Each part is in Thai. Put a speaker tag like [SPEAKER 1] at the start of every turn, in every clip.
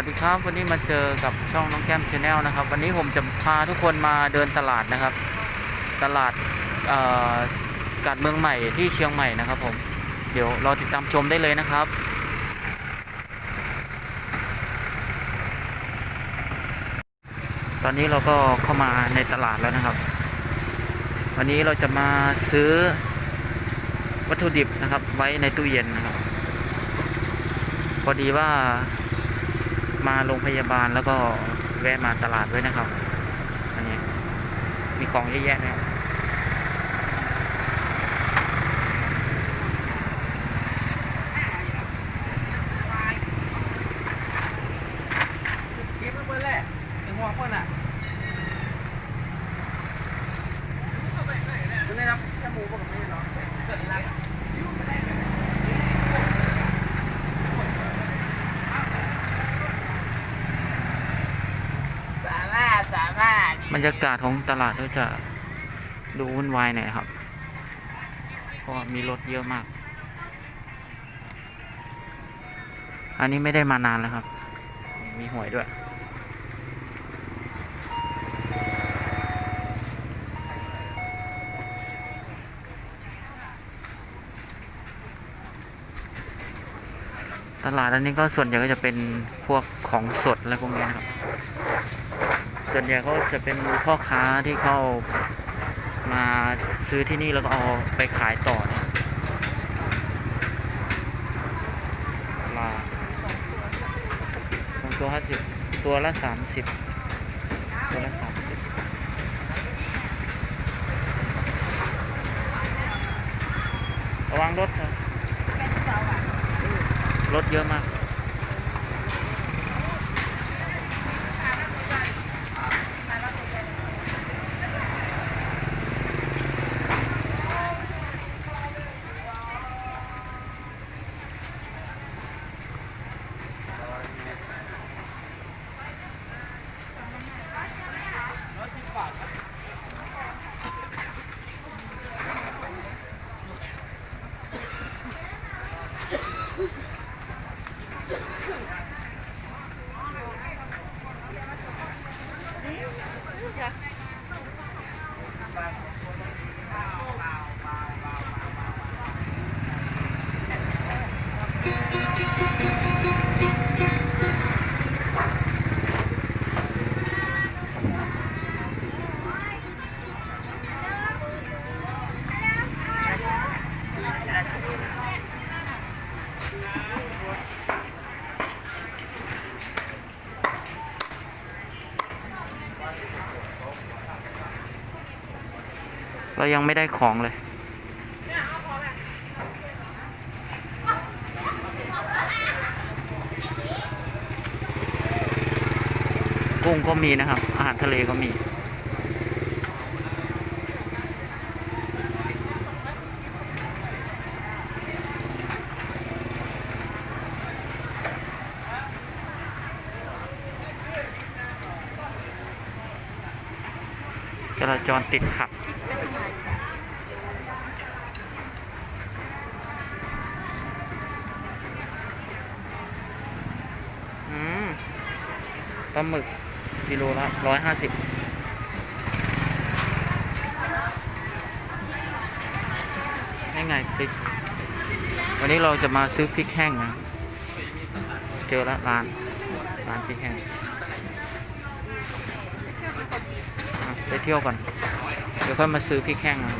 [SPEAKER 1] สวัสดีครับ วันนี้มาเจอกับช่องน้องแก้มชาแนลนะครับ วันนี้ผมจะพาทุกคนมาเดินตลาดนะครับ ตลาดกาดเมืองใหม่ที่เชียงใหม่นะครับ ผมเดี๋ยวรอติดตามชมได้เลยนะครับตอนนี้เราก็เข้ามาในตลาดแล้วนะครับ วันนี้เราจะมาซื้อวัตถุดิบนะครับ ไว้ในตู้เย็นนะครับ พอดีว่า มาโรงพยาบาลแล้วก็แวะมาตลาดด้วยนะครับ อันนี้มีของเยอะแยะนะครับ
[SPEAKER 2] เก็บไว้เบิ่นแหละถึงหัวเพิ่นอะคุณได้รับแค่หมูบ่กับไม่เนาะเกิดรัก
[SPEAKER 3] สามารถสามา รถ
[SPEAKER 1] บรรยากาศของตลาดก็จะดูวุ่นวายหน่อยครับ เพราะมีรถเยอะมาก อันนี้ไม่ได้มานานแล้วครับ มีหวยด้วย ตลาดอันนี้ก็ส่วนใหญ่ก็จะเป็นพวกของสดอะไรพวกนี้ครับ ส่วนใหญ่ก็จะเป็นพ่อค้าที่เขามาซื้อที่นี่แล้วก็เอาไปขายต่อนี่ยปลาตัวห้าสิบตัวละสามสิบตัวละสามสิบระวังรถครับรถเยอะมาก ยังไม่ได้ของเลย กุ้งก็มีนะครับ อาหารทะเลก็มี จราจรติดขัด ลาหมึกกิโลละร้อยห้าสิบนี่ไงพริก วันนี้เราจะมาซื้อพริกแห้งนะ เจอละร้าน ร้านพริกแห้ง ไปเที่ยวก่อน เดี๋ยวค่อยมาซื้อพริกแห้งนะ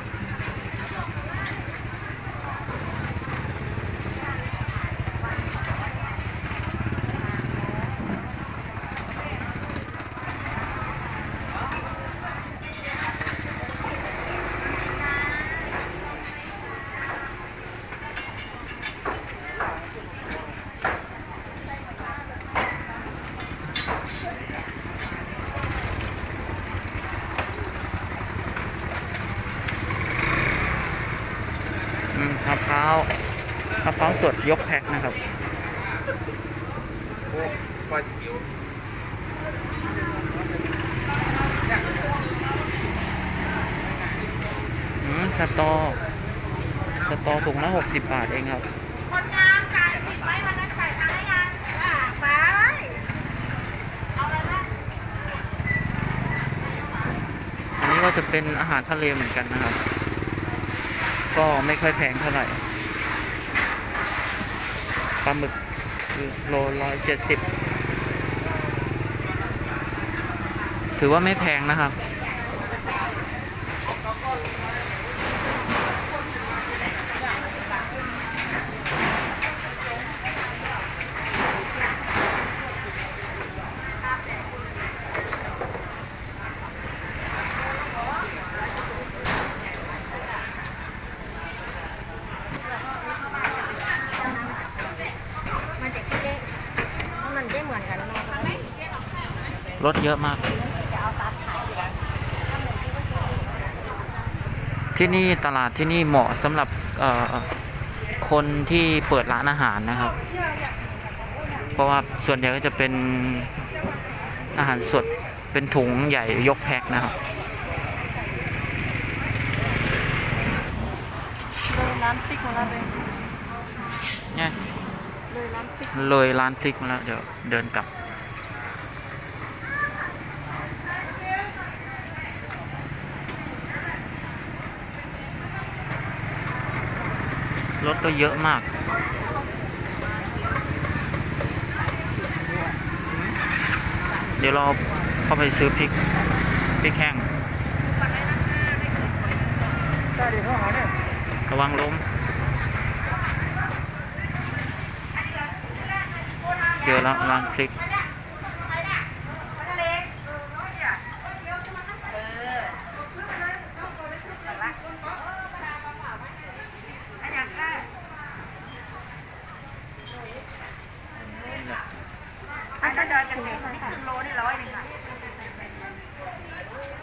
[SPEAKER 1] ข้าวมะพร้าวสดยกแพ็คนะครับ
[SPEAKER 2] อื
[SPEAKER 1] มสตอ สตอถุงละหกสิบบาทเองครับ
[SPEAKER 3] คนงานจ่ายสิบไว้วันนั้จ่ายตัห้งานไปอันนี้ก็
[SPEAKER 1] จะเป็นอาหารทะเลเหมือนกันนะครับ ก็ไม่ค่อยแพงเท่าไหร่ ลาหมึกโลร้อยเจ็ดสิบถือว่าไม่แพงนะครับ
[SPEAKER 2] มันจะเจ๊มันได้เหมือนกันเนาะ
[SPEAKER 1] รถเยอะมาก
[SPEAKER 2] จะเอาตัดขายดีกว่า
[SPEAKER 1] ที่นี่ตลาดที่นี่เหมาะสำหรับเอ่อคนที่เปิดร้านอาหารนะครับ เพราะว่าส่วนใหญ่ก็จะเป็นอาหารสดเป็นถุงใหญ่ยกแพ็คนะครับ
[SPEAKER 2] เลยร้านติ๊กของเราเลย
[SPEAKER 1] เนี่ย
[SPEAKER 2] เลยร้านติ๊ก
[SPEAKER 1] เลยร้านพริกมาแล้วเดี๋ยวเดินกลับ ก็เยอะมากเดี๋ยวเราเข้าไปซื้อพริกพริกแห้งระวังล้มเจอแล้วร้านพริก
[SPEAKER 2] อันนั้นดอยเกษตรนี่ครึ่งโลนี่ร้อยหนึ่งค่ะ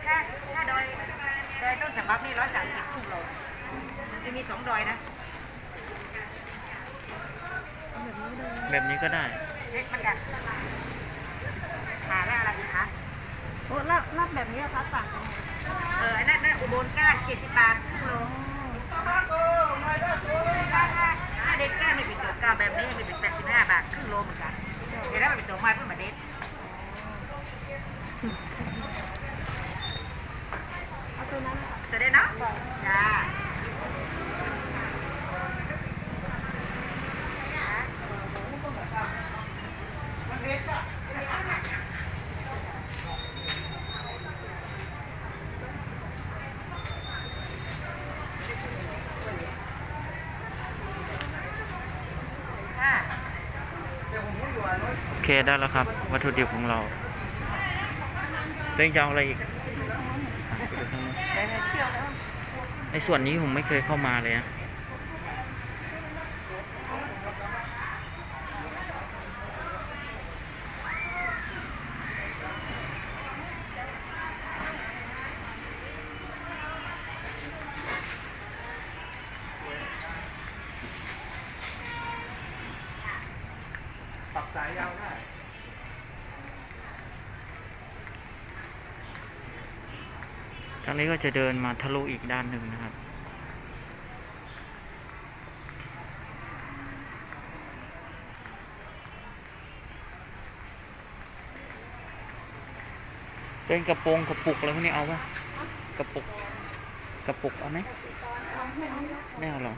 [SPEAKER 2] ถ้าถ้าดอยดอยต้นฉบับนี่ร้อยสามสิบครึ่งโลจะมีสองดอยนะ
[SPEAKER 1] แบบนี้ก็ได้
[SPEAKER 2] เล็กมันกันหาแล้วอะไรอีกคะโอ้รับรับแบบนี้คะต่างกันเอออั นนั้นนั่นอุบลก้านเจ็ดสิบบาทครึ่งโลถ้าถ้าถ้าเด็กก้านไม่เป็นตัวก้านแบบนี้ไม่เป็นแปดสิบห้าบาทครึ่งโลเหมือนกันเดี๋ยวถ้ามันเป็นตัวไม้เพื่อมาเด็ดเอาตัวนั้นตัวเด็ดเนาะจ้า ค่ะ
[SPEAKER 1] โอเค ได้แล้วครับ วัตถุดิบของเราเต้งจะเอาอะไรอีกไปดูทางนู้น
[SPEAKER 2] ได้ไหมเชี่ยวแล้ว
[SPEAKER 1] ในส่วนนี้ผมไม่เคยเข้ามาเลยนะ ทางนี้ก็จะเดินมาทะลุอีกด้านหนึ่งนะครับ เป็นกระโปรงกระปุกอะไรพวกนี้เอาปะกระปุก กระปุกเอาไหมไม่เอาหรอ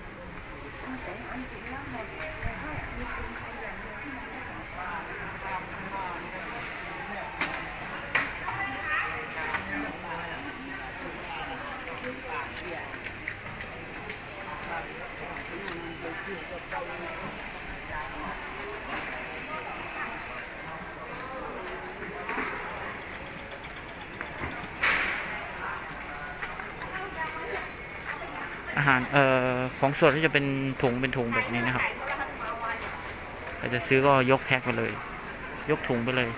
[SPEAKER 1] หารเอ่อของสดที่จะเป็นถุงเป็นถุงแบบนี้นะครับแต่จะซื้อก็ยกแพ็คไปเลย ยกถุงไปเลย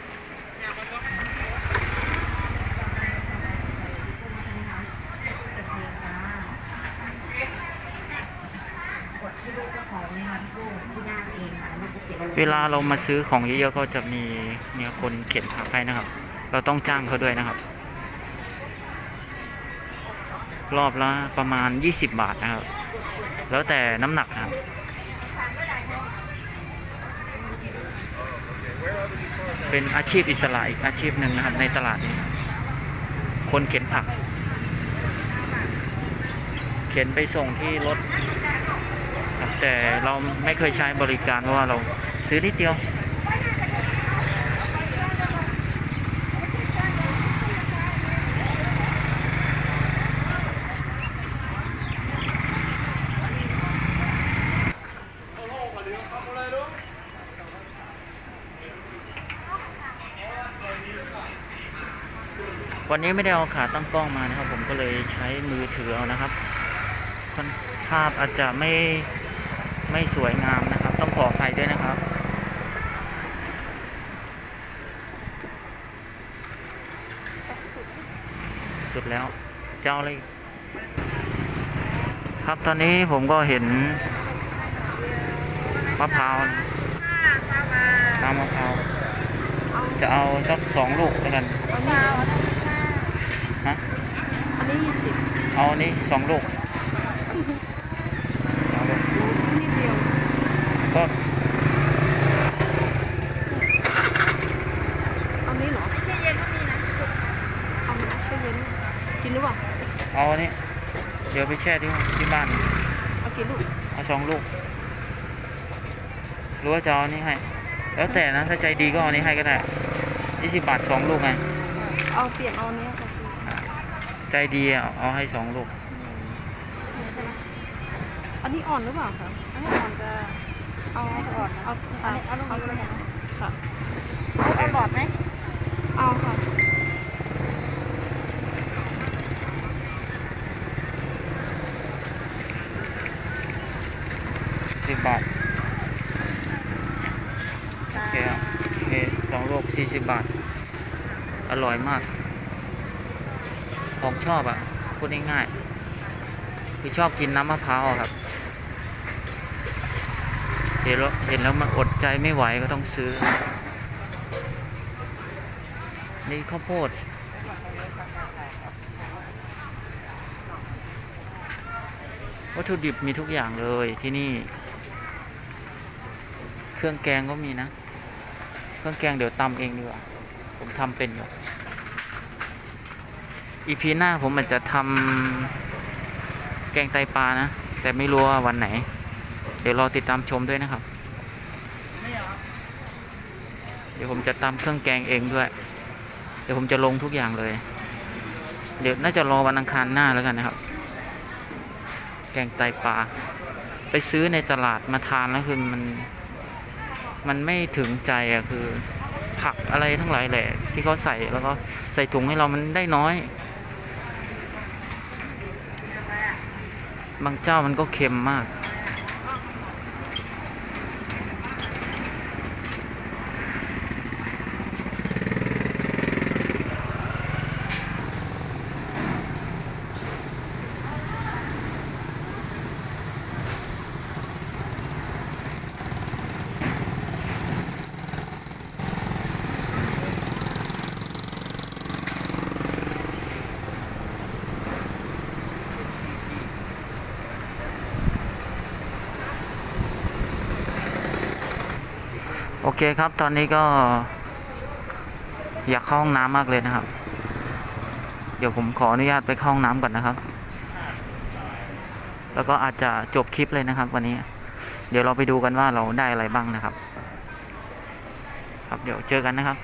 [SPEAKER 1] เวลาเรามาซื้อของเยอะๆก็จะมีเนี่ยคนเข็นผักให้นะครับ เราต้องจ้างเขาด้วยนะครับ รอบละประมาณ 20 บาทนะครับ แล้วแต่น้ำหนักครับเป็นอาชีพอิสระอีกอาชีพหนึ่งนะครับในตลาดนี้ คนเข็นผัก เข็นไปส่งที่รถ แต่เราไม่เคยใช้บริการเพราะว่าเราซื้อนิดเดียว วันนี้ไม่ได้เอาขาตั้งกล้องมานะครับ ผมก็เลยใช้มือถือเอานะครับภาพอาจจะไม่ไม่สวยงามนะครับ ต้องขออภัยด้วยนะครับ สุดแล้วเจ้าเลย ครับตอนนี้ผมก็เห็นมะพร้าวน้ำมะพร้าวจะเอาสักสองลูกแล้วกันฮะ
[SPEAKER 2] อันนี้ยี่สิบ
[SPEAKER 1] เอาอันนี้สองลูกสองลูก
[SPEAKER 2] นิดเดียว
[SPEAKER 1] ก็
[SPEAKER 2] เอานี้เหรอไม่ใช่เย็นก็มีนะเอาไหมใช่เย็นกินหรือเปล่า
[SPEAKER 1] เอาอันนี้เดี๋ยวไปแช่ที่ที่บ้าน
[SPEAKER 2] เอากินลูก
[SPEAKER 1] เอาสองลูกหรือว่าจะเอาอันนี้ให้ แล้วแต่นะถ้าใจดีก็เอาอันนี้ให้ก็ได้ยี่สิบบาทสองลูกไง
[SPEAKER 2] เอาเปลี่ยนเอาเนี้ยค่ะสิ
[SPEAKER 1] ใจดีอะเอาให้สองลูก
[SPEAKER 2] อันนี้อ่อนหรือเปล่าคะอันนี้อ่อนจะเอาอ่อนเอาอันนี้เอาลูกนี้ค่ะเอาหลอดไหมเอาค่ะ
[SPEAKER 1] สิบบาทโอเคครับโอเคสองลูกสี่สิบบาท อร่อยมาก ผมชอบอะพูดง่ายๆคือชอบกินน้ำมะพร้าวครับเห็นแล้วเห็นแล้วมันอดใจไม่ไหวก็ต้องซื้อ นี่ข้าวโพดวัตถุดิบมีทุกอย่างเลยที่นี่ เครื่องแกงก็มีนะ เครื่องแกงเดี๋ยวตำเองดีกว่า ผมทำเป็นอยู่ อีพีหน้าผมอาจจะทำแกงไตปลานะ แต่ไม่รู้ว่าวันไหน เดี๋ยวรอติดตามชมด้วยนะครับ เดี๋ยวผมจะตำเครื่องแกงเองด้วย เดี๋ยวผมจะลงทุกอย่างเลย เดี๋ยวน่าจะรอวันอังคารหน้าแล้วกันนะครับ แกงไตปลาไปซื้อในตลาดมาทานแล้วคือมันมันไม่ถึงใจอะคือผักอะไรทั้งหลายแหละ ที่เขาใส่แล้วก็ใส่ถุงให้เรามันได้น้อย บางเจ้ามันก็เค็มมาก อเคครับตอนนี้ก็ อยากเข้าห้องน้ำมากเลยนะครับ เดี๋ยวผมขออนุญาตไปเข้าห้องน้ำก่อนนะครับ แล้วก็อาจจะจบคลิปเลยนะครับ วันนี้ เดี๋ยวเราไปดูกันว่าเราได้อะไรบ้างนะครับ ครับเดี๋ยวเจอกันนะครับ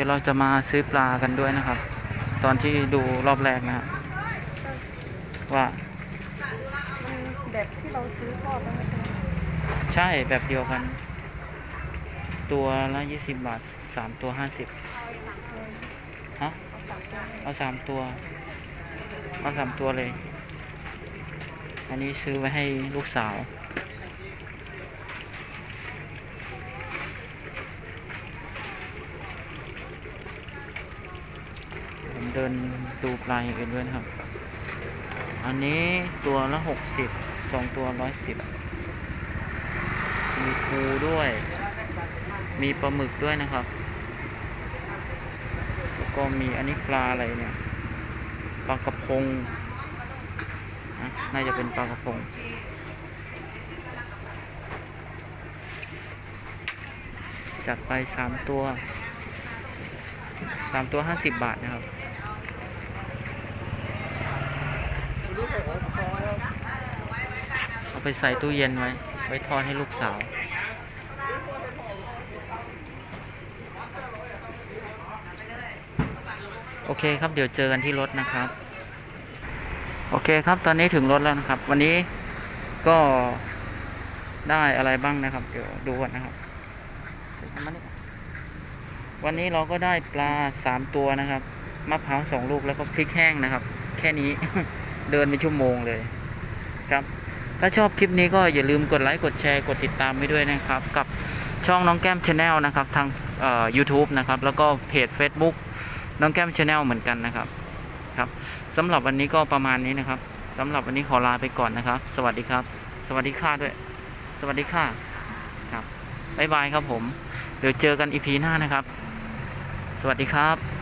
[SPEAKER 1] ดี๋ยวเราจะมาซื้อปลากันด้วยนะครับ ตอนที่ดูรอบแรกนะครับว่า
[SPEAKER 2] มันแบบที่เราซื้อทอดแล้วไม่ใช่
[SPEAKER 1] ใช่แบบเดียวกัน ตัวละยี่สิบบาทสามตัวห้าสิบฮะเอาสามตัวเอาสามตัวเลย อันนี้ซื้อไว้ให้ลูกสาว เดินดูปลาอย่างอื่นด้วยครับ อันนี้ตัวละหกสิบสองตัวร้อยสิบมีปูด้วย มีปลาหมึกด้วยนะครับ แล้วก็มีอันนี้ปลาอะไรเนี่ย ปลากระพงอะน่าจะเป็นปลากระพงจัดไปสามตัวสามตัวห้าสิบบาทนะครับ เอาไปใส่ตู้เย็นไว้ ไว้ทอดให้ลูกสาวโอเคครับเดี๋ยวเจอกันที่รถนะครับ โอเคครับตอนนี้ถึงรถแล้วนะครับ วันนี้ก็ได้อะไรบ้างนะครับ เดี๋ยวดูก่อนนะครับ วันนี้เราก็ได้ปลาสามตัวนะครับมะพร้าวสองลูกแล้วก็พริกแห้งนะครับ แค่นี้ เดินเป็นชั่วโมงเลยครับ ถ้าชอบคลิปนี้ก็อย่าลืมกดไลค์กดแชร์กดติดตามไปด้วยนะครับ กับช่องน้องแก้มชาแนลนะครับทางเอ่อ YouTube นะครับ แล้วก็เพจ Facebook น้องแก้มชาแนลเหมือนกันนะครับครับสำหรับวันนี้ก็ประมาณนี้นะครับสำหรับวันนี้ขอลาไปก่อนนะครับ สวัสดีครับ สวัสดีค่ะด้วย สวัสดีค่ะครับบ๊ายบายครับผม เดี๋ยวเจอกันอีพีหน้านะครับ สวัสดีครับ